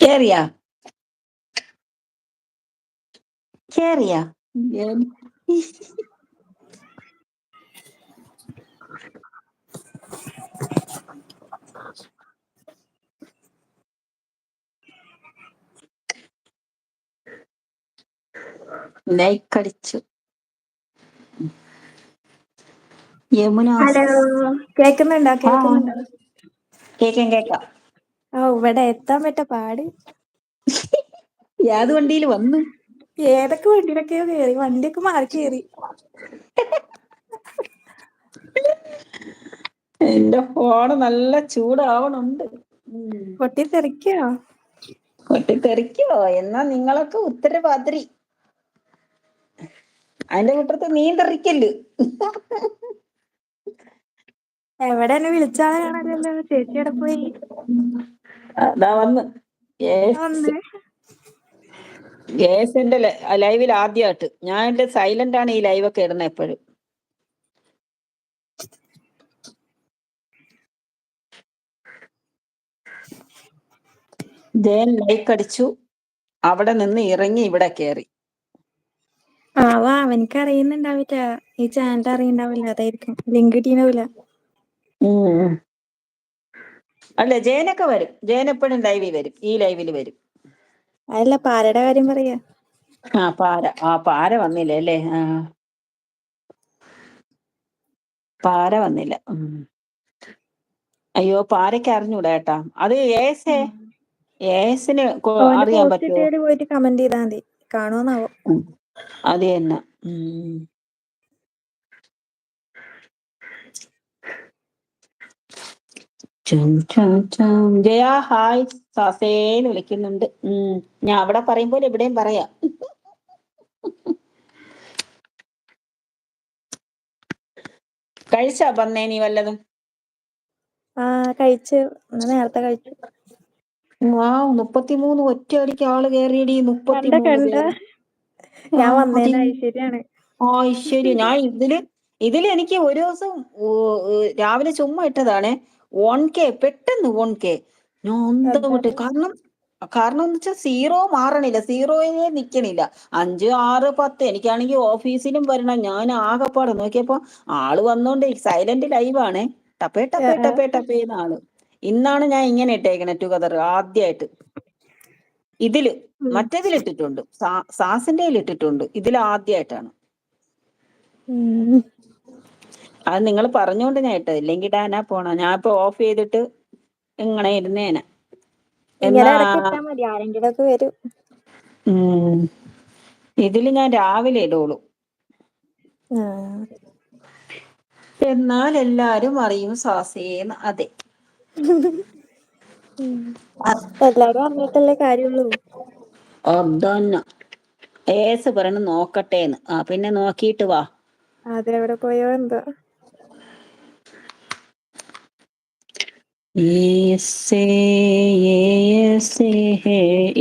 Keria. Keria. Yeah. അടിച്ചു Yamuna hello കേക്കുന്നുണ്ടോ? ആ കേക്കുന്നുണ്ടോ? കേക്കാം കേക്കാം. ഓ ഇവിടെ എത്താൻ പറ്റ പാട്. ഏത് വണ്ടിയിൽ വന്നു? ഏതൊക്കെ വണ്ടിയിലൊക്കെയോ കേറി വണ്ടിയൊക്കെ മാറി കേറി. എന്റെ ഫോണ് നല്ല ചൂടാവണുണ്ട്. പൊട്ടിത്തെറിക്കോ? പൊട്ടി തെറിക്കോ പൊട്ടിത്തെറിക്കോ? എന്നാ നിങ്ങളൊക്കെ ഉത്തരവാദിരി അതിന്റെ കൂട്ടത്ത് നീന്തറിക്കൽ എവിടെ എന്നെ വിളിച്ചാളെ കാണാനല്ലോ ചേച്ചി എവിടെ പോയി? അതാ വന്ന്. ഗ്യാസിന്റെ ലൈവിൽ ആദ്യമായിട്ട് ഞാൻ എന്റെ സൈലന്റ് ആണ് ഈ ലൈവൊക്കെ ഇടുന്നത് എപ്പോഴും. ജയൻ ലൈക്ക് അടിച്ചു. അവിടെ നിന്ന് ഇറങ്ങി ഇവിടെ കയറി ആവാ അവനിക്ക് അറിയുന്നുണ്ടാവില്ല. ഈ ചാനൽ അറിയണ്ടാവില്ല അതായിരിക്കും. ലിങ്ക് കിട്ടിയുണ്ടാവില്ല ഉം. അല്ല ജയനൊക്കെ വരും. ജയൻ എപ്പോഴും ലൈവിൽ വരും. ഈ ലൈവിൽ വരും. അതല്ല പാലയുടെ കാര്യം പറയാ. ആ പാര. ആ പാര വന്നില്ല അല്ലേ? ആ. പാര വന്നില്ല. ഉം. അയ്യോ പാരയ്ക്ക് അറിഞ്ഞൂടാ ഏട്ടാ. അത് ഏസേ ഏസിന് അറിയാൻ പോസ്റ്റ് പറ്റുമോ പോയിട്ട് കമന്റ് ചെയ്താൽ മതി. കാണുമെന്നാവോ. അത് തന്നെ. ജയ ഹായ്. സസേന്ന് വിളിക്കുന്നുണ്ട്. ഉം. ഞാൻ അവിടെ പറയും പോലെ ഇവിടെയും പറയാം. കഴിച്ചാ വന്നേ നീ വല്ലതും? ആ കഴിച്ചു. നേരത്തെ കഴിച്ചു. വാ മുപ്പത്തിമൂന്ന് ഒറ്റയടിക്ക് ആൾ കയറിയടി മുപ്പത്തിമൂന്ന് ഞാൻ ഐശ്വര്യാണ്. ആ ഐശ്വര്യ. ഞാൻ ഇതിൽ ഇതിൽ എനിക്ക് ഒരു ദിവസം രാവിലെ ചുമ്മാ ഇട്ടതാണ്. വൺ കെ പെട്ടെന്ന് വൺ കെ ഞാൻ കാരണം കാരണം എന്ന് വെച്ചാൽ സീറോ മാറണില്ല. സീറോയെ നിക്കണില്ല. അഞ്ച് ആറ് പത്ത്. എനിക്കാണെങ്കിൽ ഓഫീസിലും വരണം. ഞാൻ ആകെപ്പാട് നോക്കിയപ്പോ ആൾ വന്നോണ്ട് സൈലന്റ് ലൈവാണ് ടപ്പേ ടപ്പേ. ടപ്പേ ടപ്പേ ആൾ. ഇന്നാണ് ഞാൻ ഇങ്ങനെ ഇട്ടേക്കണേ ടുഗദർ ആദ്യായിട്ട്. ഇതിൽ. മറ്റേതിൽ ഇട്ടിട്ടുണ്ട് സാസിന്റെ ഇട്ടിട്ടുണ്ട് ഇതിൽ ആദ്യമായിട്ടാണ്. അത് നിങ്ങൾ പറഞ്ഞോണ്ട് ഞാൻ ഇട്ടത്. ഇല്ലെങ്കിൽ ഡാനാ പോണ. ഞാൻ ഇപ്പൊ ഓഫ് ചെയ്തിട്ട് ഇങ്ങനെ ഇരുന്നേനെ. ഇതിൽ ഞാൻ രാവിലെ ഇടുള്ളൂ എന്നാൽ എല്ലാരും അറിയും സാസേന്ന് അതെ. എല്ലാരും അറിഞ്ഞിട്ടല്ലേ കാര്യമുള്ളൂ ഏസ് പറയണ നോക്കട്ടേന്ന്. ആ പിന്നെ നോക്കിയിട്ട് വാ. അതെവിടെ പോയോ എന്തോ.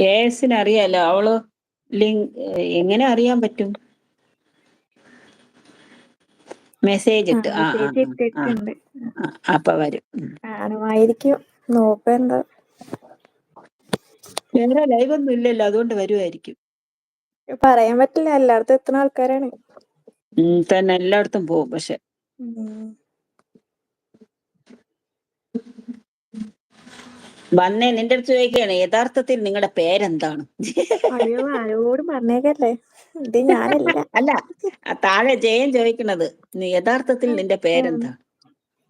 ഏസിന് അറിയാലോ അവൾ എങ്ങനെ അറിയാൻ പറ്റും? മെസ്സേജ് ഇട്ട്. ആ അപ്പൊ വരും. ഉം. കാണുമായിരിക്കും നോക്ക എന്താ. വേറെ ലൈവ് ഒന്നും ഇല്ലല്ലോ അതുകൊണ്ട് വരുമായിരിക്കും പറയാൻ പറ്റില്ല എല്ലായിടത്തും എത്തുന്ന ആൾക്കാരാണ്. ഉം, തന്നെ എല്ലായിടത്തും പോകും പക്ഷെ. വന്നേ നിന്റെ അടുത്ത് ചോദിക്കുകയാണ് യഥാർത്ഥത്തിൽ നിങ്ങളുടെ പേരെന്താണ്? അയ്യോ ആരോടും പറഞ്ഞേക്കല്ലേ. ഇത് ഞാനല്ല. അല്ല ആ താഴെ ജയൻ ചോദിക്കണത് നീ യഥാർത്ഥത്തിൽ നിന്റെ പേരെന്താണ്? പേരെന്താ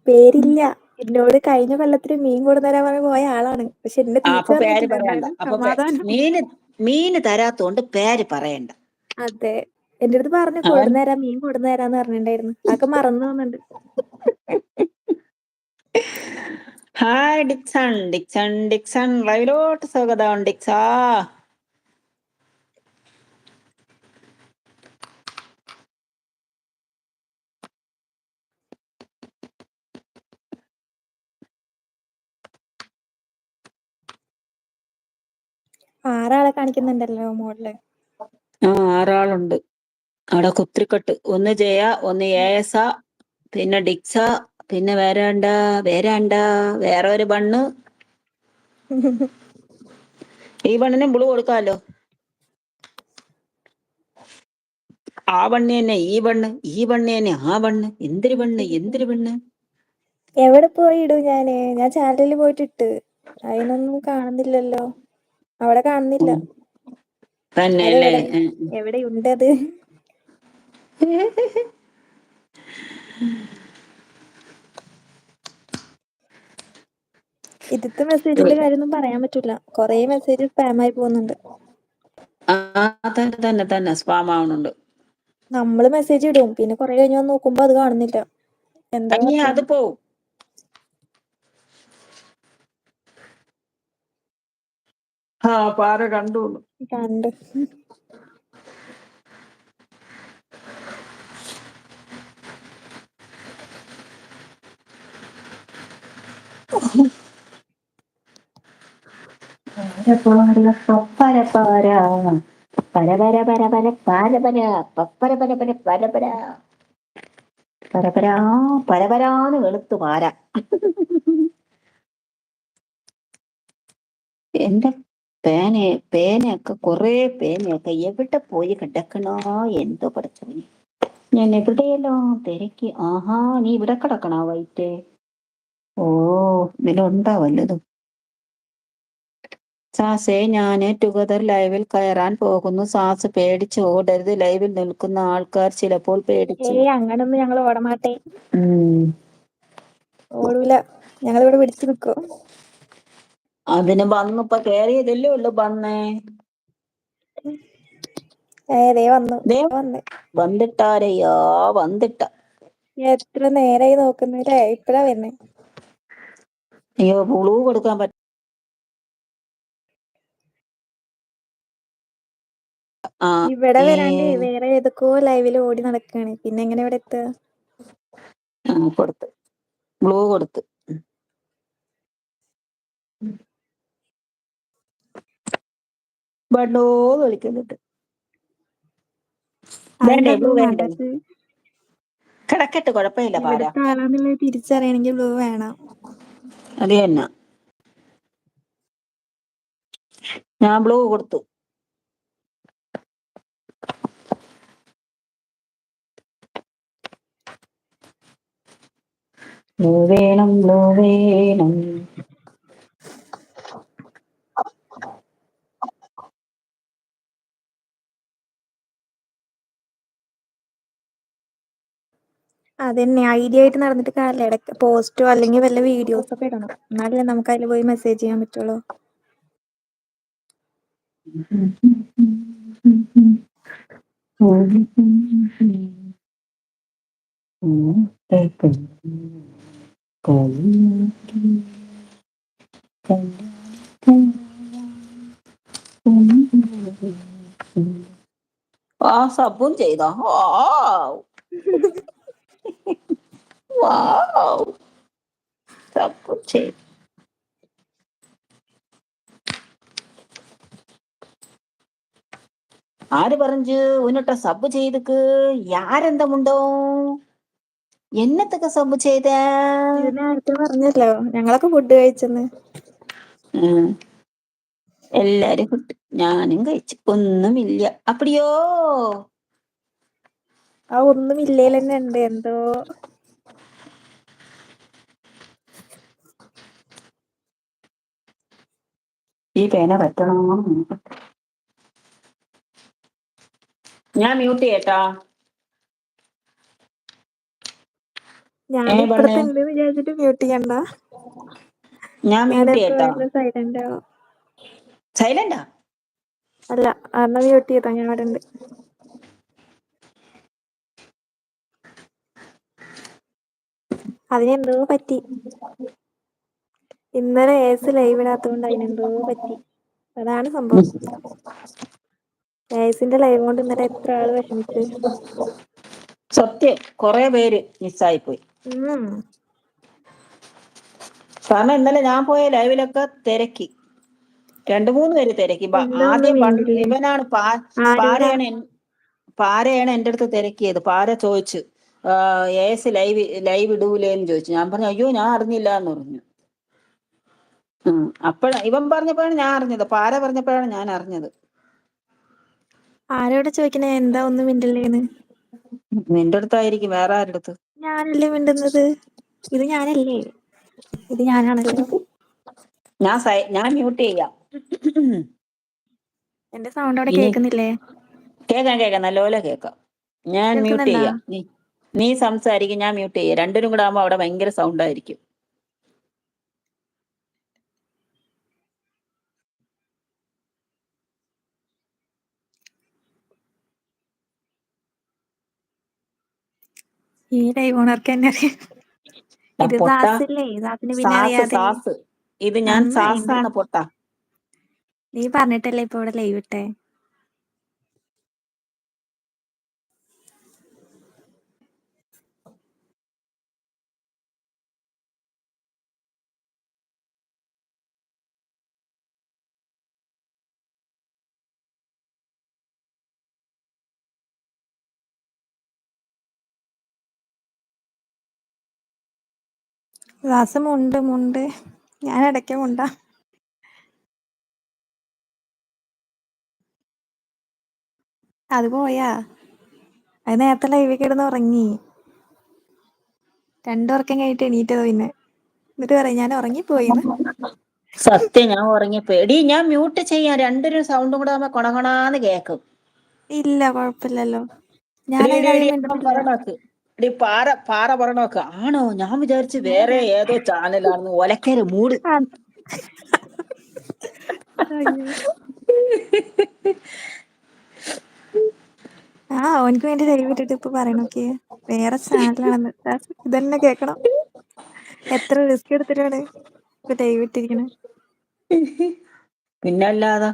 പേരില്ല. എന്നോട് കഴിഞ്ഞ കൊല്ലത്തിന് മീൻ കൊണ്ടുതരാൻ പറഞ്ഞ് പോയ ആളാണ്. പക്ഷെ എന്നെ അപ്പൊ പേര് തിരിച്ചറിഞ്ഞിട്ടില്ല പറയണ്ട. അപ്പൊ പേ- സമാധാനം. മീന് മീന് തരാത്തോണ്ട് പേര് പറയണ്ട. അതെ. എന്റെ അടുത്ത് പറഞ്ഞു കൊടുന്നേരാം മീൻ കൊടുന്നേരാന്ന് പറഞ്ഞിട്ടുണ്ടായിരുന്നു. അതൊക്കെ മറന്നു പോകുന്നുണ്ട് ഹായ് ഡിക്സൺ ഡിക്സൺ ഡിക്സൺ. ലൈവിലോട്ട് സ്വാഗതം ഡിക്സാ. ആറാളെ കാണിക്കുന്നുണ്ടല്ലോ മോളിൽ ആ ആറാളുണ്ട്. അവിടെ കുത്തിരിക്കട്ട്. ഒന്ന് ജയ ഒന്ന് ഏസ പിന്നെ ഡിക്സ പിന്നെ വേരാണ്ട വേരാണ്ട വേറെ ഒരു ബണ്ണ്. ഈ ബണ്ണിനും ബ്ലൂ കൊടുക്കാലോ? ആ ബണ്ണ് തന്നെ ഈ ബണ്ണ് ഈ ബണ്ണ് തന്നെ ആ ബണ്ണ്. എന്തൊരു ബണ്ണ് എന്തൊരു ബണ്ണ്. എവിടെ പോയി ഇടും ഞാൻ? ഞാൻ ചാനലിൽ പോയിട്ട് ഇട്ട് അതിനൊന്നും കാണുന്നില്ലല്ലോ. അവിടെ കാണുന്നില്ല. തന്നെയല്ലേ? എവിടെ? എവിടെയുണ്ട് അത് ഇതിത്തെ മെസ്സേജിന്റെ കാര്യമൊന്നും പറയാൻ പറ്റൂല. കൊറേ മെസ്സേജ് സ്പാം ആയി പോകുന്നുണ്ട്. തന്നെ തന്നെ തന്നെ. സ്പാം ആവുന്നുണ്ട് നമ്മൾ മെസ്സേജ് ഇടും. പിന്നെ കൊറേ കഴിഞ്ഞ് നോക്കുമ്പോ അത് കാണുന്നില്ല. എന്താ അത് പോവും. ആ പാര കണ്ടു. കണ്ട്. പര പര. പര പര പര പര പര പര പപ്പര പര പര പര പര. പരപരാ പരപരാന്ന് വെളുത്തു പാര. എന്റെ പേന പേനയൊക്കെ കുറെ പേനയൊക്കെ എവിടെ പോയി കിടക്കണോ? എന്തോ പഠിച്ചവന് ഞാൻ എവിടെയെല്ലാം തിരക്കി. ആഹാ നീ ഇവിടെ കിടക്കണോ വൈറ്റ് ഓ ഇതിലുണ്ടാ വല്ലതും? സാസേ ഞാൻ ടുഗദർ ലൈവിൽ കയറാൻ പോകുന്നു. സാസ് പേടിച്ച് ഓടരുത്. ലൈവിൽ നിൽക്കുന്ന ആൾക്കാർ ചിലപ്പോൾ പേടിച്ച് അങ്ങനൊന്നും ഞങ്ങൾ ഓടമാട്ടെ ഓടൂല. ഞങ്ങളിവിടെ പിടിച്ചു നിക്കും. അതിന് വന്നിപ്പോ കേറിയതല്ലേ ഉള്ളു വന്നേ. വന്നു ഇപ്പൊ വന്ന്. വന്നിട്ടാരയ്യാ വന്നിട്ട. എത്ര നേരായി നോക്കുന്നില്ലേ? ഇപ്പഴാ വരുന്നേ. അയ്യോ പുളു കൊടുക്കാൻ പറ്റ ഇവിടെ വരാണ്ട് വേറെ ഏതൊക്കെയോ ലൈവിൽ ഓടി നടക്കാണ്. പിന്നെ എങ്ങനെ ഇവിടെ എത്തുക? കൊടുത്ത്. ബ്ലൂ കൊടുത്ത്. ബണ്ണോ വിളിക്കുന്നുണ്ട് കിടക്കട്ട് കുഴപ്പമില്ല പാര തിരിച്ചറിയണമെങ്കിൽ ബ്ലൂ വേണം. അത് തന്നെ. ഞാൻ ബ്ലൂ കൊടുത്തു. ബ്ലൂ വേണം ബ്ലൂ വേണം. അതന്നെ ഐഡിയ ആയിട്ട് നടന്നിട്ട് കാര്യമില്ല ഇടയ്ക്ക് പോസ്റ്റോ അല്ലെങ്കിൽ വല്ല വീഡിയോസ് ഒക്കെ ഇടണം. എന്നാലല്ലേ നമുക്ക് അതിൽ പോയി മെസ്സേജ് ചെയ്യാൻ പറ്റുള്ളൂ. ആ സബും ചെയ്തോ? വാവ്. വാവ്. സബും ചെയ്തു ആര് പറഞ്ഞു? ഉന്നിട്ട സബ് ചെയ്തക്ക്. യാരെന്ത മുണ്ടോ എന്നത്തൊക്കെ സബ് ചെയ്ത? പറഞ്ഞല്ലോ. ഞങ്ങളൊക്കെ ഫുഡ് കഴിച്ചെന്ന്. എല്ലാരും ഫുഡ് ഞാനും കഴിച്ചു. ഒന്നുമില്ല. അപ്പടിയോ? ആ ഒന്നും തന്നെ ഉണ്ട്. എന്തോ ഈ പേന പറ്റണോ ഞാൻ മ്യൂട്ട് ചെയ്യട്ടാ. ഞാൻ വിചാരിച്ചിട്ട് മ്യൂട്ട് ചെയ്യണ്ട. ഞാൻ മ്യൂട്ട് എപ്പ ചെയ്യട്ടാ. സൈലന്റ് ആവും സൈലന്റാ അല്ല മ്യൂട്ട് ചെയ്തോ ഞാൻ അവിടെ ഉണ്ട് അതിനെന്തോ പറ്റി. ഇന്നലെ ഏസ് ലൈവ് ഇടാത്തത് കൊണ്ട് അതിനെന്തോ പറ്റി. അതാണ് സംഭവം. ഏസിന്റെ ലൈവ് കൊണ്ട് ഇന്നലെ എത്ര ആൾ വിഷമിച്ചു? സത്യം. കൊറേ പേര് മിസ്സായി പോയി കാരണം ഇന്നലെ ഞാൻ പോയ ലൈവിലൊക്കെ തിരക്കി. രണ്ടു മൂന്ന് പേര് തിരക്കി. ആദ്യം ഇവനാണ് പാരയാണ് എന്റെ പാരയാണ് എന്റെ അടുത്ത് തിരക്കിയത്. പാര ചോദിച്ചു ഏസ് ലൈവ് ലൈവ് ഇടൂലേന്ന് ചോദിച്ചു. ഞാൻ പറഞ്ഞു അയ്യോ ഞാൻ അറിഞ്ഞില്ല എന്ന് പറഞ്ഞു. അപ്പഴാ ഇവൻ പറഞ്ഞപ്പോഴാണ് ഞാൻ അറിഞ്ഞത്. പാര പറഞ്ഞപ്പോഴാണ് ഞാൻ അറിഞ്ഞത്. ആരോട് ചോദിക്കണേ? എന്താ ഒന്നും മിണ്ടല്ലേന്ന്? നിന്റെ അടുത്തായിരിക്കും വേറെ ആരുടെ അടുത്ത്? ഞാനല്ലേ മിണ്ടുന്നത്? ഇത് ഞാനല്ലേ? ഇത് ഞാനാണല്ലേ. ഞാൻ സൈ ഞാൻ മ്യൂട്ട് ചെയ്യാം. എന്റെ സൗണ്ട് അവിടെ ഇനി കേൾക്കുന്നില്ലേ? കേക്കാം കേക്കാം നല്ലപോലെ കേക്കാം ഞാൻ മ്യൂട്ട് കേൾക്കുന്നുണ്ടാ? ചെയ്യാം. നീ നീ സംസാരിക്കും ഞാൻ മ്യൂട്ട് ചെയ്യാം. രണ്ടിനും കൂടെ ആവുമ്പോ അവിടെ ഭയങ്കര സൗണ്ട് ആയിരിക്കും. ഈ ലൈവ് ഓണർക്ക് തന്നെ അറിയാം. ഇത് പൊട്ട. ദാസില്ലേ? ദാസിന് പിന്നെ അറിയാതെ സാസ്. ഇത് ഞാൻ സാസാണ് പൊട്ട. നീ പറഞ്ഞിട്ടല്ലേ ഇപ്പൊ ഇവിടെ ലൈവ് ഇട്ടേ? ദാസ് മുണ്ട് മുണ്ട്. ഞാൻ ഇടയ്ക്ക് മുണ്ടാ. അത് പോയാ? അത് നേരത്തെ ലൈവിൽ കിടന്ന് ഉറങ്ങി. രണ്ടുറക്കം കഴിഞ്ഞിട്ട് എണീറ്റത് പിന്നെ. എന്നിട്ട് പറയാം ഞാൻ ഉറങ്ങിപ്പോയി സത്യം ഞാൻ ഉറങ്ങിപ്പോയി. എടി ഞാൻ മ്യൂട്ട് ചെയ്യാം. രണ്ടിനും സൗണ്ടും കൂടെ നമ്മ കൊണകൊണാന്ന് കേക്കും. ഇല്ല കുഴപ്പമില്ലല്ലോ ഞാൻ എടി പാറ പാറ പറഞ്ഞൊക്കെ ആണോ? ഞാൻ വിചാരിച്ചു വേറെ ഏതോ ചാനലാണെന്ന് ഒലക്കേര് മൂട്. ആ. ഓനക്ക് വേണ്ടി ദൈവത്തിട്ട് ഇപ്പൊ പറയണോക്കെ വേറെ ചാനലാണെന്ന്. ഇതന്നെ കേക്കണം. എത്ര റിസ്ക് എടുത്തിട്ടാണ് ഇപ്പൊ ലൈവ് പിന്നല്ലാതാ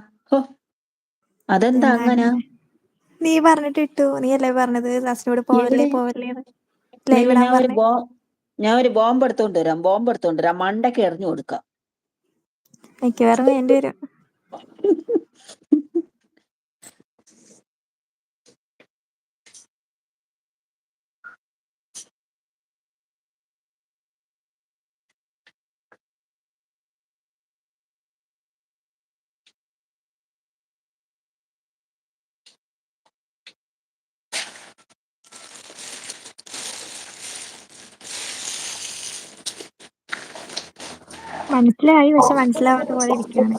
അതെന്താ അങ്ങനെ? നീ പറഞ്ഞിട്ട് ഇട്ടു നീ അല്ലേ പറഞ്ഞത് ക്ലാസ്സിനോട് പോവല്ലേ ഞാൻ ഒരു ബോ ഞാൻ ഒരു ബോംബ് എടുത്തോണ്ട് വരാം. ബോംബ് എടുത്തോണ്ട് വരാം. മണ്ടൊക്കെ എറിഞ്ഞു കൊടുക്കാം. മിക്കവാറും വേണ്ടി വരും മനസ്സിലായി പക്ഷെ മനസ്സിലാവാത്ത പോലെ ഇരിക്കുകയാണ്.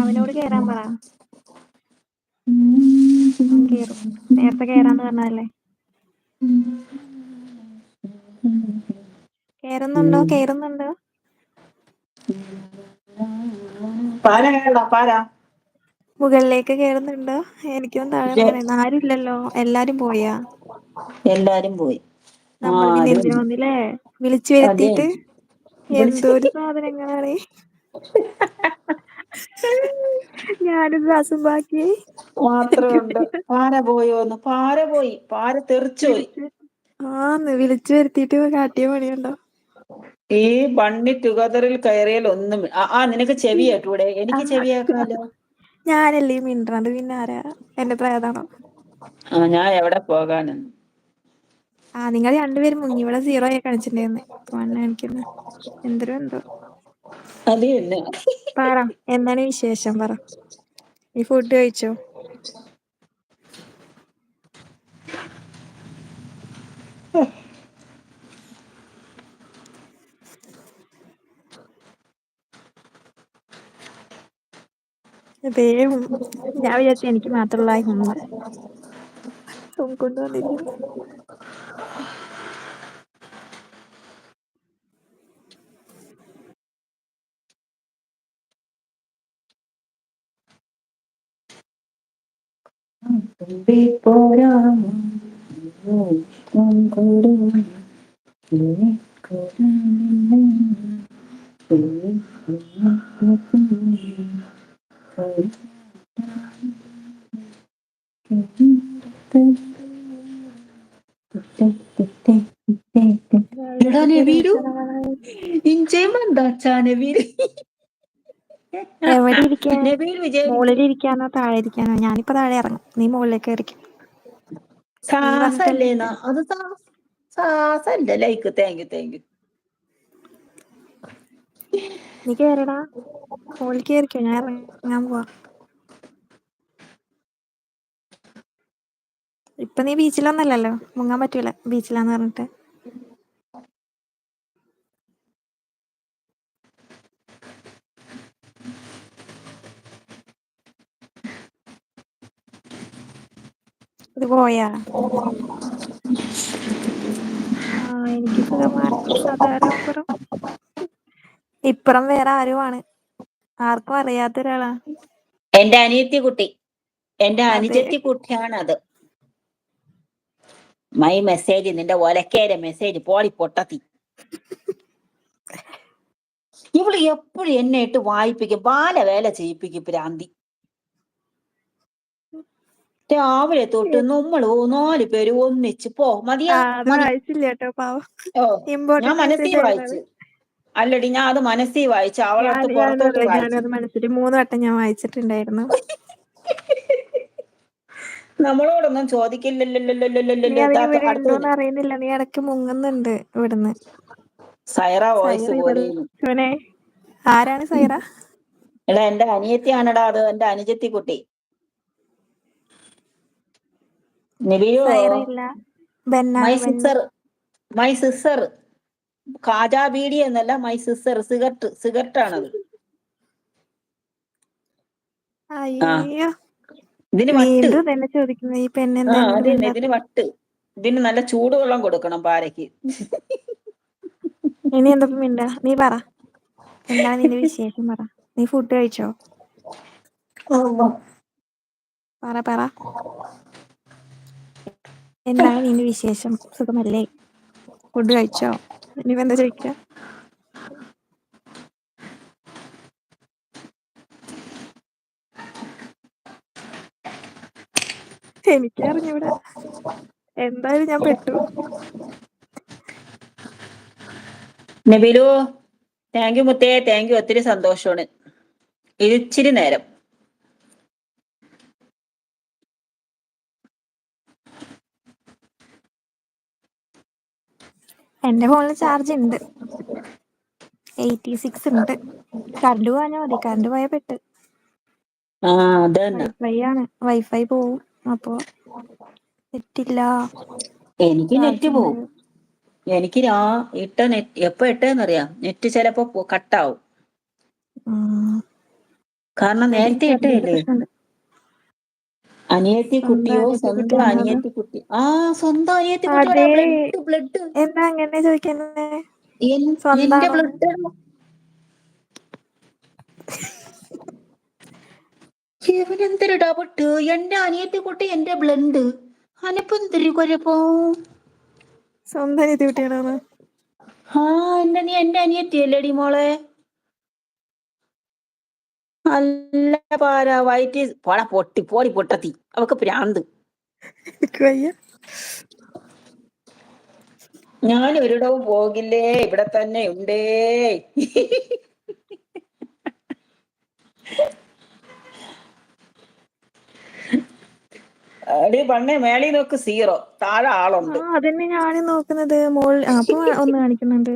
അവനോട് കേറാൻ പറ. കേറും. നേരത്തെ കേറാന്ന് പറഞ്ഞതല്ലേ? കേറുന്നുണ്ടോ? കേറുന്നുണ്ടോ? മുകളിലേക്ക് കേറുന്നുണ്ടോ? എനിക്കും താഴെ ആരും ഇല്ലല്ലോ എല്ലാരും പോയാ? എല്ലാരും പോയി. നമ്മൾ വന്നില്ലേ? വിളിച്ചു വരുത്തിട്ട് വരുത്തിയിട്ട് വിളിച്ച് സാധനങ്ങളാണ്. ഞാനും ദാസും ബാക്കി. മാത്രമേ ഉണ്ട് പാര പോയോന്ന് പാര പോയി. പാര തെറിച്ചു പോയി. ആന്ന് വിളിച്ചു വരുത്തിട്ട് കാട്ടിയ പണിയുണ്ടോ? ഈ ബണ്ണി ടുഗദറിൽ കയറിയാൽ ഒന്നും ആ നിനക്ക് ചെവി കേട്ടൂടെ? എനിക്ക് ചെവി ഞാനല്ലേ മിണ്ടത് മിണ്ടണത്? പിന്നെ ആരാ? എന്റെ പ്രേതാണോ? ആ ഞാൻ എവിടെ പോകാന്? ആ നിങ്ങൾ രണ്ടുപേരും മുങ്ങി ഇവിടെ സീറോ ആയി കാണിച്ചിട്ടുണ്ടായിരുന്നു. എന്തോ വണ്ണ് കാണിക്കുന്നു. എന്തരോ എന്തോ. പറ എന്താണ് വിശേഷം പറ. ഈ ഫുഡ് കഴിച്ചോ? ഞാൻ വിചാരിച്ചു എനിക്ക് മാത്രമുള്ള ఉండిపోరాము ఇంచేమని దాచానే వీరు. എവിടെ ഇരിക്കാൻ മുകളിൽ ഇരിക്കാനോ താഴെ ഇരിക്കാനോ ഞാനിപ്പോ താഴെ ഇറങ്ങും. നീ മുകളിലേക്ക് ഇരിക്കും അത് സാ- like thank you thank you നീ കേറടാ. മുകളിൽ കയറിക്കോ ഞാൻ ഇറങ്ങാൻ പോവാ. ഇപ്പൊ നീ ബീച്ചിലൊന്നല്ലല്ലോ മുങ്ങാൻ പറ്റൂല ബീച്ചിലാന്ന് പറഞ്ഞിട്ട്. ഇത് പോയാ? ആ എനിക്ക് സുഖമാർക്കും ഇപ്പുറം വേറെ ആരുമാണ് ആർക്കും അറിയാത്ത ഒരാളാ. എന്റെ അനിയത്തി കുട്ടി എന്റെ. അനുജത്തി കുട്ടിയാണ് അത് മൈ മെസ്സേജ് നിന്റെ ഒലക്കേരെ മെസ്സേജ് പോളി പൊട്ടത്തി. ഇവൾ എപ്പോഴും എന്നെ ഇട്ട് വായിപ്പിക്കും. ബാല വേല ചെയ്യിപ്പിക്കും പ്രാന്തി രാവിലെ തൊട്ട് നമ്മൾ നാല് പേര് ഒന്നിച്ച് പോ. മതിയാ ഞാൻ മനസ്സിൽ വായിച്ചു അല്ലടി ഞാൻ അത് മനസ്സിൽ വായിച്ചു അവളടുത്ത് പുറത്തോട്ട് വായിച്ചു മൂന്ന് വട്ടം ഞാൻ വായിച്ചിട്ടുണ്ടായിരുന്നു നമ്മളോടൊന്നും ചോദിക്കില്ലല്ലോ അറിയുന്നില്ല നീ ഇടയ്ക്ക് മുങ്ങുന്നുണ്ട് ഇവിടുന്ന് സൈറ വോയിസ് പോലെ ആരാണ് സൈറ എടാ എന്റെ അനിയത്തിയാണെടാ അത് എന്റെ അനുജത്തി കുട്ടി നിബിയോ my sister my sister. Kaja beedi എന്നല്ല മൈ സിസ്റ്റർ. സിഗരറ്റ് സിഗരറ്റ് ആണത് അയ്യോ. ഇതിന് വട്ട്. എന്താ ഇതിന് വട്ട്. ഇതിന് നല്ല ചൂടുവെള്ളം കൊടുക്കണം പാരയ്ക്ക് ഇനി എന്താ മിണ്ട? നീ പറ. എന്താണ് നിന്റെ വിശേഷം? പറ. നീ ഫുഡ് കഴിച്ചോ? പറ പറ. എന്താണ് ഇനി വിശേഷം? സുഖമല്ലേ? ഫുഡ് കഴിച്ചോ? ഇനി എന്താ ചോദിക്ക എനിക്കറിഞ്ഞൂടെ. എന്തായാലും ഞാൻ പെട്ടു. നബിലു താങ്ക് യു മുത്തേ. താങ്ക് യു ഒത്തിരി സന്തോഷമാണ്. ഇച്ചിരി നേരം. എന്റെ ഫോണിൽ ചാർജ് ഉണ്ട് എയ്റ്റി സിക്സ് ഉണ്ട് കറണ്ട് പോകാഞ്ഞാ മതി. കറണ്ട് പോയാ പെട്ട്. ആ വൈഫൈ ആണ്. വൈഫൈ പോവും. അപ്പൊ നെറ്റില്ല. എനിക്ക് നെറ്റ് പോവും. എനിക്ക് രാ ഇട്ട നെറ്റ് എപ്പോ ഇട്ടറിയാം നെറ്റ് ചിലപ്പോ കട്ടാവും. കാരണം നേരത്തെ ഇട്ടേല്ലേ? അനിയത്തി കുട്ടിയോ സ്വന്തം അനിയത്തി കുട്ടി ആ സ്വന്തം അനിയത്തി കുട്ടി. ബ്ലഡ് എന്താ അങ്ങനെ ചോദിക്കുന്നത് എന്റെ? ബ്ലഡ്. ഇവനെന്തൊരു ഡബട്ട് എന്റെ അനിയത്തി കുട്ടി എന്റെ ബ്ലഡ്. അനപ്പം എന്തൊരു കുഴപ്പോ? സ്വന്തം അനിയത്തി കുട്ടിയാണോ ആ എന്റെ നീ എന്റെ അനിയത്തി അല്ലേടി മോളെ? അല്ല പാരാ വയറ്റി പോടാ പൊട്ടി പോടി പൊട്ടത്തി. അവക്ക് പ്രാന്ത്. ഞാൻ ഒരിടവും പോകില്ലേ? ഇവിടെ തന്നെ ഉണ്ടേ. അടി മേളി നോക്ക് സീറോ. താഴെ ആളുണ്ട്. അതന്നെ ഞാനും നോക്കുന്നത്. മോൾ അപ്പൊ ഒന്ന് കാണിക്കുന്നുണ്ട്.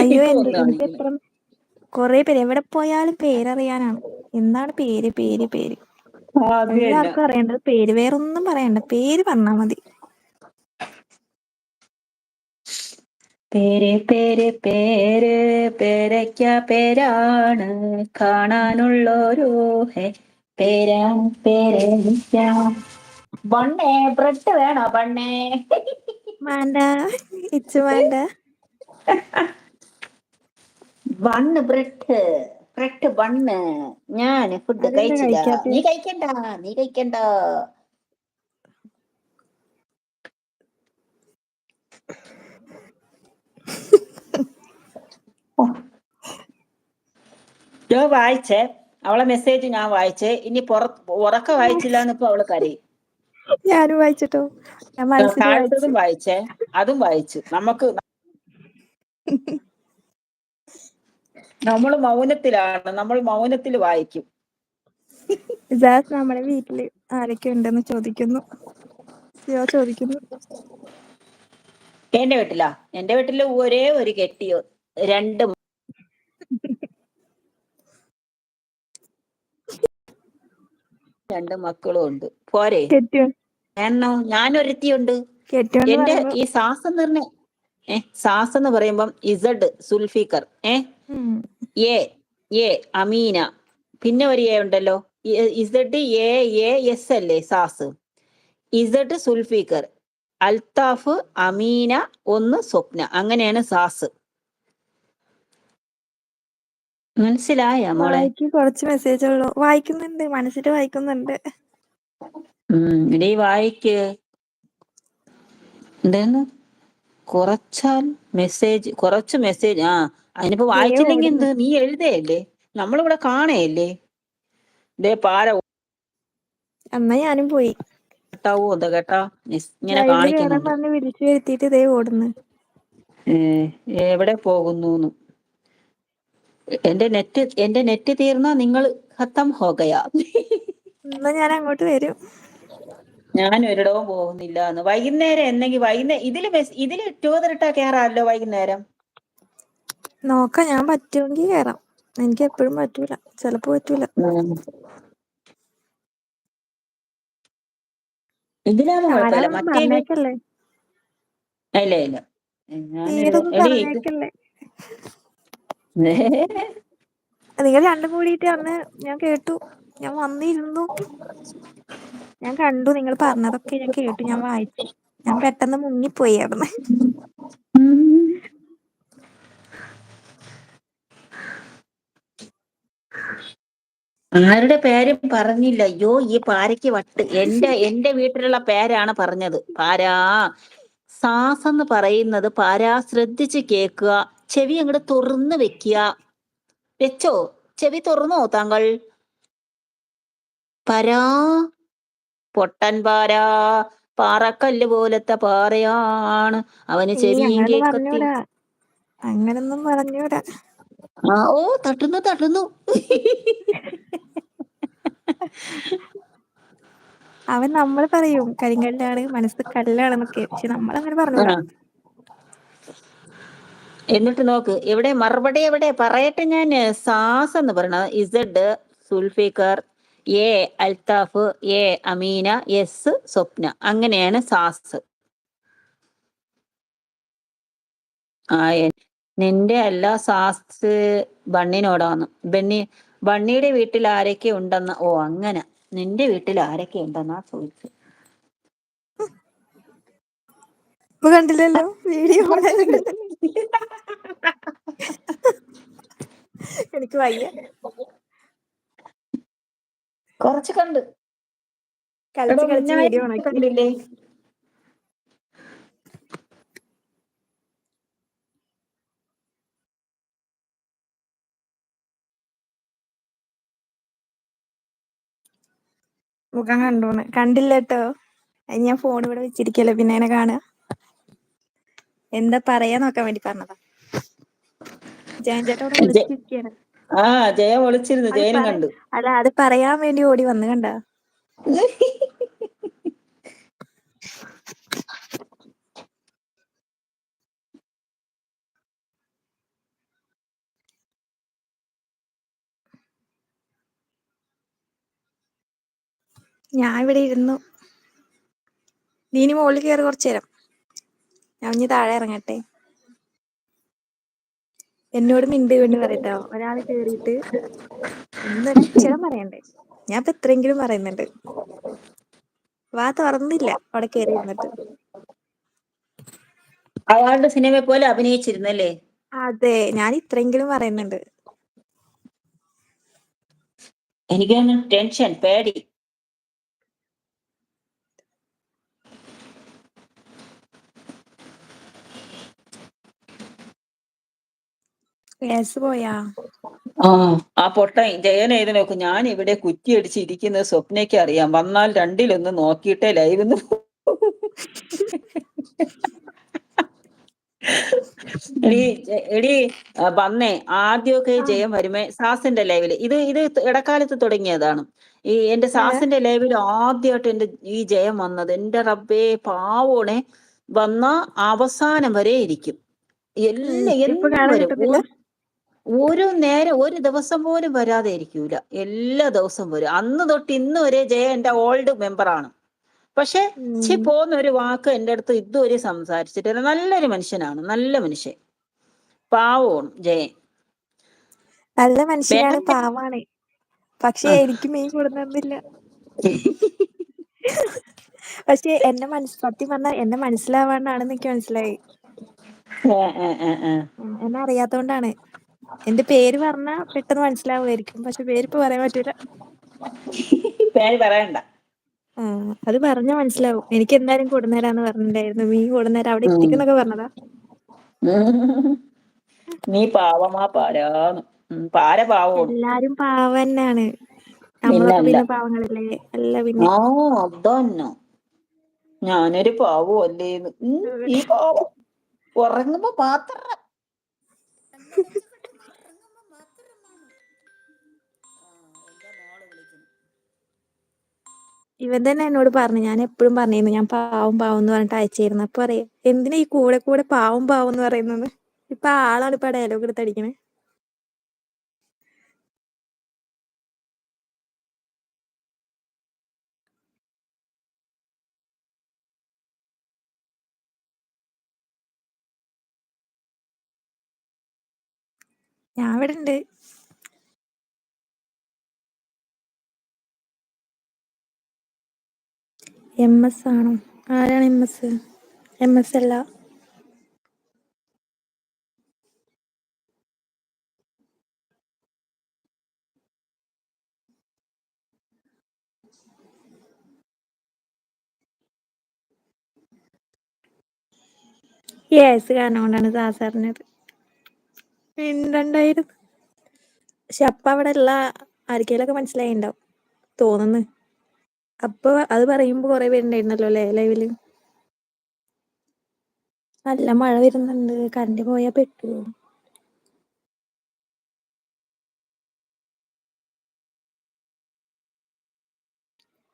അയ്യോ എനിക്ക് എത്ര കൊറേ പേര് എവിടെ പോയാലും പേരറിയാനാണ്. എന്താണ് പേര് പേര് പേര്? എല്ലാവർക്കും അറിയേണ്ടത് പേര്. വേറൊന്നും പറയണ്ട. പേര് പറഞ്ഞാ മതി. പേര് പേര് പേര് പേരയ്ക്ക പേരാണ്. കാണാനുള്ളൊരു പേരാണ് പേരയ്ക്ക ബണ്ണേ ബ്രെഡ് വേണോ ബണ്ണേ വേണ്ട. ഇച്ചു വേണ്ട. Bun bread. ബ്രെഡ് ബണ്ണ് ഞാൻ ഫുഡ് കഴിച്ചില്ല. നീ കഴിക്കണ്ട നീ കഴിക്കണ്ട. ഞാൻ വായിച്ചേ. അവളെ മെസ്സേജ് ഞാൻ വായിച്ചേ. ഇനി പുറ ഉറക്ക വായിച്ചില്ല എന്നിപ്പോ അവൾ കരയും. ഞാനും വായിച്ചിട്ടോ? വായിച്ചേ. അതും വായിച്ചു. നമുക്ക് നമ്മൾ മൗനത്തിലാണ്. നമ്മൾ മൗനത്തിൽ വായിക്കും. ഇസാസ് നമ്മുടെ വീട്ടിൽ ആരൊക്കെ ഉണ്ടെന്ന് ചോദിക്കുന്നു. സിയോ ചോദിക്കുന്നു. എന്റെ വീട്ടിലാ? എന്റെ വീട്ടിൽ ഒരേ ഒരു കെട്ടിയോ രണ്ട് രണ്ട് മക്കളും ഉണ്ട്. പോരെ? എന്നോ ഞാനൊരുത്തിയുണ്ട്. എന്റെ ഈ സാസ് എന്ന് പറഞ്ഞ ഏഹ് സാസ് എന്ന് പറയുമ്പം ഇസഡ് സുൽഫിക്കർ. ഏ എ എ അമീന. പിന്നെ ഒരു എ ഉണ്ടല്ലോ. ഇസഡ് എ എ എസ് അല്ലേ സാസ്? ഇസഡ് സുൽഫീഖർ. അൽത്താഫ് അമീന ഒന്ന് സ്വപ്ന. അങ്ങനെയാണ് സാസ്. മനസ്സിലായ മോളെ? കുറച്ച് മെസ്സേജ് ഉള്ളൂ. വായിക്കുന്നുണ്ട്. മനസ്സിൽ വായിക്കുന്നുണ്ട്. ഇടീ വായിക്ക്. എന്താന്ന്? കുറച്ചാൽ മെസ്സേജ് കുറച്ച് മെസ്സേജ് ആ അതിനിപ്പോ വായിച്ചില്ലെങ്കിൽ എന്ത്? നീ എഴുതയല്ലേ? നമ്മളിവിടെ കാണയല്ലേ? ദേ പാര എന്നാ ഞാനും പോയി. കേട്ടാവോ? എന്താ കേട്ടാ. ഇങ്ങനെ കാണിക്കുന്നു വിളിച്ചു വരുത്തിയിട്ട് ഇതേ ഓടുന്നു. എവിടെ പോകുന്നു എന്റെ നെറ്റ് എന്റെ നെറ്റ് തീർന്നാ നിങ്ങൾ ഖത്തം ഹോകയാ. എന്നാ ഞാൻ അങ്ങോട്ട് വരും. ഞാൻ ഒരിടവും പോകുന്നില്ല എന്ന്. വൈകുന്നേരം എന്നെങ്കിൽ വൈകുന്നേരം ഇതിൽ ഇതിൽ ഇതിൽ ഇട്ടാ കേറാല്ലോ വൈകുന്നേരം? നോക്കാം ഞാൻ പറ്റുമെങ്കിൽ കേറാം. എനിക്ക് എപ്പോഴും പറ്റൂല. ചെലപ്പോ പറ്റൂല. ഇതിലാവുമ്പോ കുഴപ്പമില്ല മറ്റേ ഇല്ല ഇല്ല. നിങ്ങൾ രണ്ടും കൂടിയിട്ട് അന്ന് ഞാൻ കേട്ടു. ഞാൻ വന്നിരുന്നു. ഞാൻ കണ്ടു നിങ്ങൾ പറഞ്ഞതൊക്കെ ഞാൻ കേട്ടു ഞാൻ വായിച്ചു. ഞാൻ പെട്ടെന്ന് മുങ്ങിപ്പോയി അവിടുന്ന്. ആരുടെ പേരും പറഞ്ഞില്ല. അയ്യോ ഈ പാരയ്ക്ക് വട്ട്. എന്റെ എന്റെ വീട്ടിലുള്ള പേരാണ് പറഞ്ഞത്. പാരാ. സാസ് എന്ന് പറയുന്നത് പാരാ ശ്രദ്ധിച്ച് കേൾക്കുക. ചെവി അങ്ങോട്ട് തുറന്ന് വെക്കുക. വെച്ചോ? ചെവി തുറന്നോ താങ്കൾ? പരാ. പൊട്ടൻ പാരാ പാറക്കല്ല് പോലത്തെ പാറയാണ്. അവന് ചെവിയും കേക്കത്തി. അങ്ങനൊന്നും പറഞ്ഞൂടാ. ആ ഓ തട്ടുന്നു തട്ടുന്നു. അവൻ നമ്മൾ പറയും കരിങ്കല്ലാണ് മനസ്സ് കല്ലാണെന്നൊക്കെ പക്ഷെ നമ്മൾ അങ്ങനെ പറഞ്ഞൂടാ എന്നിട്ട് നോക്ക് എവിടെ മറുപടി എവിടെ? പറയട്ടെ ഞാൻ സാസ് എന്ന് പറയണത് Z Zulfikar A Althaf A Ameena S Swapna. അങ്ങനെയാണ് സാസ്. ആ നിന്റെ അല്ല സാസ് ബണ്ണിനോടാന്ന്. ബണ്ണി ബണ്ണിയുടെ വീട്ടിൽ ആരൊക്കെ ഉണ്ടെന്ന്? ഓ അങ്ങനെ. നിന്റെ വീട്ടിൽ ആരൊക്കെ ഉണ്ടെന്നാ ചോദിച്ചു. കണ്ടില്ലല്ലോ? വീഡിയോ എനിക്ക് വയ്യ. കുറച്ച് കണ്ട്. കണ്ടില്ലേ? മുഖം കണ്ടോണ് കണ്ടില്ല കേട്ടോ അത് ഞാൻ ഫോൺ ഇവിടെ വെച്ചിരിക്കല്ലോ പിന്നെ എന്നെ കാണുക? എന്താ പറയാ നോക്കാൻ വേണ്ടി പറഞ്ഞതാ. ജയൻ ചേട്ടൻ ഇവിടെ വിളിച്ചിരിക്കാണ് ആ ജയ വിളിച്ചിരുന്നു ജയനും കണ്ടു. അല്ല അത് പറയാൻ വേണ്ടി ഓടി വന്നു കണ്ട? ഞാൻ ഇവിടെ ഇരുന്നു. നീ ഇനി മുകളിൽ കയറി കുറച്ചു നേരം. ഞാൻ ഇനി താഴെ ഇറങ്ങട്ടെ. എന്നോട് മിണ്ടി വേണ്ടി പറയട്ടോ. ഒരാൾ കേറിയിട്ട് ഒന്നൊരക്ഷരം പറയണ്ടേ? ഞാൻ ഇപ്പൊ എത്രയെങ്കിലും പറയുന്നുണ്ട്. വാ തുറന്നില്ല. അവിടെ കേറി ഇരുന്നിട്ട്. അയാളുടെ സിനിമ പോലെ അഭിനയിച്ചിരുന്നല്ലേ? അതെ ഞാൻ ഇത്രയെങ്കിലും പറയുന്നുണ്ട്. എനിക്ക് ടെൻഷൻ പേടി. ഗ്യാസ് പോയാ? ആ ആ പൊട്ട ജയൻ എഴുതി നോക്കും. ഞാൻ ഇവിടെ കുറ്റിയടിച്ച് ഇരിക്കുന്നത് സ്വപ്നയ്ക്ക് അറിയാം. വന്നാൽ രണ്ടിലൊന്ന് നോക്കിയിട്ടേ ലൈവ് എടി വന്നേ. ആദ്യമൊക്കെ ജയം വരുമേ. സാസിന്റെ ലൈവിൽ. ഇത് ഇത് ഇടക്കാലത്ത് തുടങ്ങിയതാണ്. ഈ എന്റെ സാസിന്റെ ലൈവിൽ ആദ്യമായിട്ട് എന്റെ ഈ ജയം വന്നത് എന്റെ റബ്ബേ പാവോണെ. വന്ന അവസാനം വരെ ഇരിക്കും. എല്ലാ ഒരു- നേരം ഒരു ദിവസം പോലും വരാതെ ഇരിക്കൂല എല്ലാ ദിവസവും വരും. അന്ന് തൊട്ട് ഇന്ന് വരെ ജയ എന്റെ ഓൾഡ് മെമ്പറാണ് പക്ഷെ ചി. പോന്ന ഒരു വാക്ക് എന്റെ അടുത്ത് ഇതുവരെ സംസാരിച്ചിട്ടില്ല. നല്ലൊരു മനുഷ്യനാണ്. നല്ല മനുഷ്യൻ. പാവമാണ് ജയൻ. നല്ല മനുഷ്യനാണ് പാവാണ്. പക്ഷെ. എനിക്ക് മീൻ കൊടുന്നില്ല പക്ഷെ എന്നെ മനസ് സത്യം പറഞ്ഞാൽ എന്നെ മനസ്സിലാവാണ്ടാണെന്ന് എനിക്ക് മനസ്സിലായി. എന്നെ അറിയാത്തോണ്ടാണ്. എന്റെ പേര് പറഞ്ഞാ പെട്ടെന്ന് മനസ്സിലാവുമായിരിക്കും. പക്ഷെ പേരിപ്പോ പറയാൻ പറ്റൂല. പേര് പറയണ്ട. അത് പറഞ്ഞാ മനസ്സിലാവും. എനിക്ക് എന്തായാലും കൊടുന്നേരാന്ന് പറഞ്ഞിട്ടുണ്ടായിരുന്നു. മീൻ കൊടുന്നേരം അവിടെ ഇരിക്കുന്നൊക്കെ എത്തിക്കുന്നൊക്കെ പറഞ്ഞതാ. നീ പാവമാ പാരാന്ന്. പാര എല്ലാരും പാവ തന്നെയാണ് നമ്മളൊക്കെ പിന്നല്ല. പിന്നെ പാവങ്ങളല്ലേ? അല്ല പിന്നെ. ആ അതന്നെ. ഞാനൊരു പാവം അല്ലേന്ന് ഈ പാവം. ഉറങ്ങുമ്പോ മാത്രം. ഇവൻ തന്നെ എന്നോട് പറഞ്ഞു ഞാൻ എപ്പോഴും പറഞ്ഞിരുന്നു ഞാൻ പാവം പാവം എന്ന് പറഞ്ഞിട്ട് അയച്ചിരുന്നു. അപ്പൊ പറയാ എന്തിനാ ഈ കൂടെ കൂടെ പാവം പാവം എന്ന് പറയുന്നത്? ഇപ്പൊ ആളാണ് ഇപ്പൊ ഡയലോഗ് എടുത്തടിക്കണേ ഞാൻ ഇവിടെ ഉണ്ട്. എം എസ് ആണോ? ആരാണ് എം എസ് എം എസ് അല്ല. യേസ് കാരണം കൊണ്ടാണ് സാസ് അറിഞ്ഞത് മിണ്ടണ്ടായിരുന്നു പക്ഷെ അപ്പ അവിടെ ഉള്ള ആർക്കെങ്കിലൊക്കെ മനസ്സിലായിണ്ടാവും തോന്നുന്നു. അപ്പൊ അത് പറയുമ്പോ കൊറേ പേരുണ്ടായിരുന്നല്ലോ അല്ലേ ലൈവിൽ നല്ല മഴ വരുന്നുണ്ട്. കറണ്ട് പോയാ പെട്ടു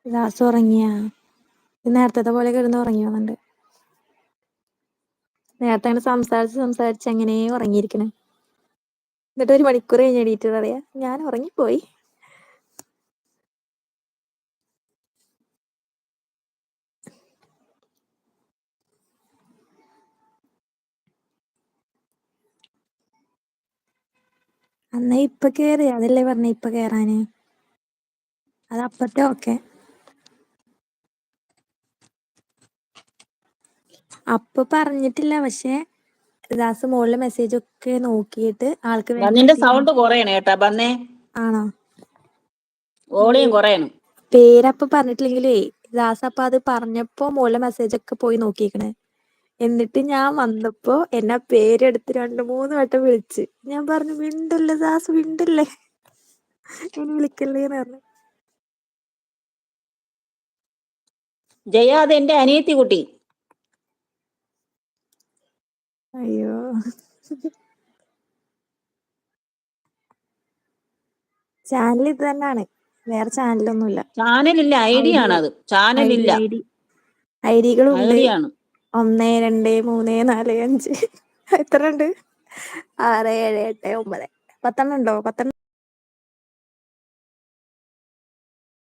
ദാസ് ഉറങ്ങിയ. നേരത്തെ പോലെ കിടന്ന് ഉറങ്ങി വന്നിട്ടുണ്ട് നേരത്തെ അങ്ങനെ സംസാരിച്ച് സംസാരിച്ച് അങ്ങനെ ഉറങ്ങിയിരിക്കണേ. എന്നിട്ട് ഒരു മണിക്കൂർ കഴിഞ്ഞ് എണീറ്റ് പറയാ. ഞാൻ ഉറങ്ങിപ്പോയി. അന്നാ ഇപ്പൊ കേറി. അതല്ലേ പറഞ്ഞ ഇപ്പൊ കേറാന്? അത് അപ്പത്തെ ഓക്കെ. അപ്പൊ പറഞ്ഞിട്ടില്ല. പക്ഷെ ദാസ് മോളിലെ മെസ്സേജ് ഒക്കെ നോക്കിയിട്ട് ആൾക്ക് നിന്റെ സൗണ്ട് കുറയണേ കേട്ടാ. ആണോ? കുറയണം. പേരപ്പൊ പറഞ്ഞിട്ടില്ലെങ്കിലേ ദാസ് അപ്പൊ അത് പറഞ്ഞപ്പോ മോളിലെ മെസ്സേജ് ഒക്കെ പോയി നോക്കിയേക്കണേ. എന്നിട്ട് ഞാൻ വന്നപ്പോ എന്നെ പേരെടുത്ത് രണ്ടു മൂന്ന് വട്ടം വിളിച്ച്. ഞാൻ പറഞ്ഞു വിണ്ടല്ലേ ദാസ് വിണ്ടല്ലേ ഇനി വിളിക്കല്ലേന്ന് പറഞ്ഞു. ജയ അത് എന്റെ അനിയത്തി കുട്ടി. അയ്യോ. ചാനൽ ഇത് തന്നെയാണ് വേറെ ചാനലൊന്നുമില്ല. ചാനലില്ല ഐഡിയ ആണ് അത് ചാനലില്ല. ഐ ഡികളും ഐ ഐഡിയ ആണ് ഒന്ന് രണ്ട് മൂന്ന് നാല് അഞ്ച്. എത്ര ഉണ്ട്? ആറ് ഏഴ് എട്ട് ഒമ്പത്. പത്തെണ്ണം ഉണ്ടോ? പത്തെണ്ണം